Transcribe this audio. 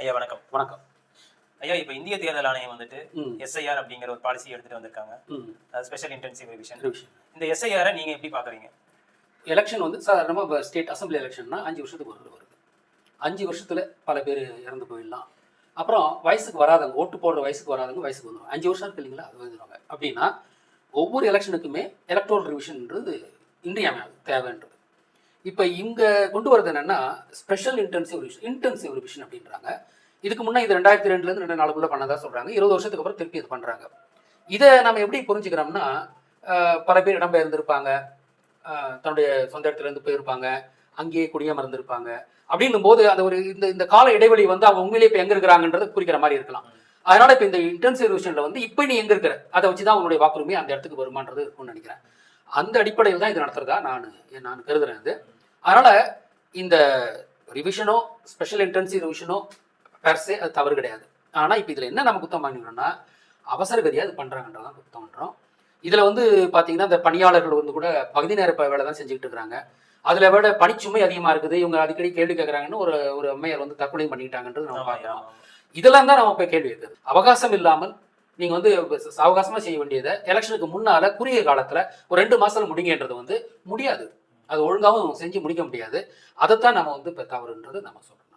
ஐயா வணக்கம். வணக்கம். ஐயா இப்போ இந்திய தேர்தல் ஆணையம் வந்துட்டு எஸ்ஐஆர் அப்படிங்கிற ஒரு பாலிசி எடுத்துட்டு வந்திருக்காங்க. ஸ்பெஷல் இன்டென்சிவ் ரிவிஷன் இந்த எஸ்ஐஆரை நீங்க எப்படி பாக்குறீங்க? எலெக்ஷன் வந்து சாதாரணமாக இப்போ ஸ்டேட் அசம்பிளி எலெக்ஷன்னா அஞ்சு வருஷத்துக்கு ஒரு வருது. அஞ்சு வருஷத்தில் பல பேர் இறந்து போயிடலாம். அப்புறம் வயசுக்கு வராதவங்க ஓட்டு போடுற வயசுக்கு வராதவங்க வயசுக்கு வந்துடும் அஞ்சு வருஷம் இருக்கு இல்லைங்களா? அது வந்துடுவாங்க அப்படின்னா ஒவ்வொரு எலெக்ஷனுக்குமே எலக்ட்ரோல் ரிவிஷன்ன்றது இன்றியமையாது தேவைன்றது. இப்போ இங்கே கொண்டு வரது என்னன்னா special intensive revision intensive revision அப்படின்றாங்க. இதுக்கு முன்னே இது ரெண்டாயிரத்தி ரெண்டுலேருந்து ரெண்டு நாளுக்குள்ளே பண்ணதா சொல்கிறாங்க இருபது வருஷத்துக்கு அப்புறம் திருப்பி இது பண்ணுறாங்க இதை நம்ம எப்படி புரிஞ்சுக்கிறோம்னா பல பேர் இடம்பெயர்ந்திருப்பாங்க தன்னுடைய சொந்த இடத்துல இருந்து போயிருப்பாங்க. அங்கேயே குடியமர்ந்திருப்பாங்க அப்படின்னும் போது அந்த ஒரு இந்த இந்த கால இடைவெளி வந்து அவங்க உண்மையிலேயே இப்போ எங்கே இருக்கிறாங்கன்றது குறிக்கிற மாதிரி இருக்கலாம். அதனால இப்போ இந்த இன்டென்சிவ் ரிவிஷனில் வந்து இப்போ நீ எங்கே இருக்கிற அதை வச்சு தான் உன்னுடைய வாக்குரிமை அந்த இடத்துக்கு வருமானது இருக்கும்னு நினைக்கிறேன். அந்த அடிப்படையில் தான் இது நடத்துறதா நான் நான் கருதுறேன் இது அதனால இந்த ரிவிஷனோ ஸ்பெஷல் இன்டென்சிவ் ரிவிஷனோ பெர்சே அது தவறு கிடையாது. ஆனா இப்போ இதுல என்ன நம்ம குத்தம் பண்ணிக்கணும்னா அவசர கதியாக இது பண்றாங்கன்றதான் குத்தம் பண்றோம் இதுல வந்து பாத்தீங்கன்னா இந்த பணியாளர்கள் வந்து கூட பகுதி நேர வேலை தான் செஞ்சுக்கிட்டு இருக்காங்க. அதுல விட பணிச்சுமை அதிகமா இருக்குது. இவங்க அடிக்கடி கேள்வி கேட்கறாங்கன்னு ஒரு ஒரு அம்மையார் வந்து தற்கொலை பண்ணிக்கிட்டாங்கன்றது நம்ம ஆமா. இதெல்லாம் தான் நம்ம போய் கேள்வி இருக்குது அவகாசம் இல்லாமல் நீங்க வந்து அவகாசமாக அவகாசமா செய்ய வேண்டியதை எலெக்ஷனுக்கு முன்னால குறுகிய காலத்துல ஒரு ரெண்டு மாசத்துல முடிங்கன்றது வந்து முடியாது. அது ஒழுங்காகவும் செஞ்சு முடிக்க முடியாது. அதைத்தான் நம்ம வந்து இப்போ தவறுன்றது நம்ம சொல்றோம்.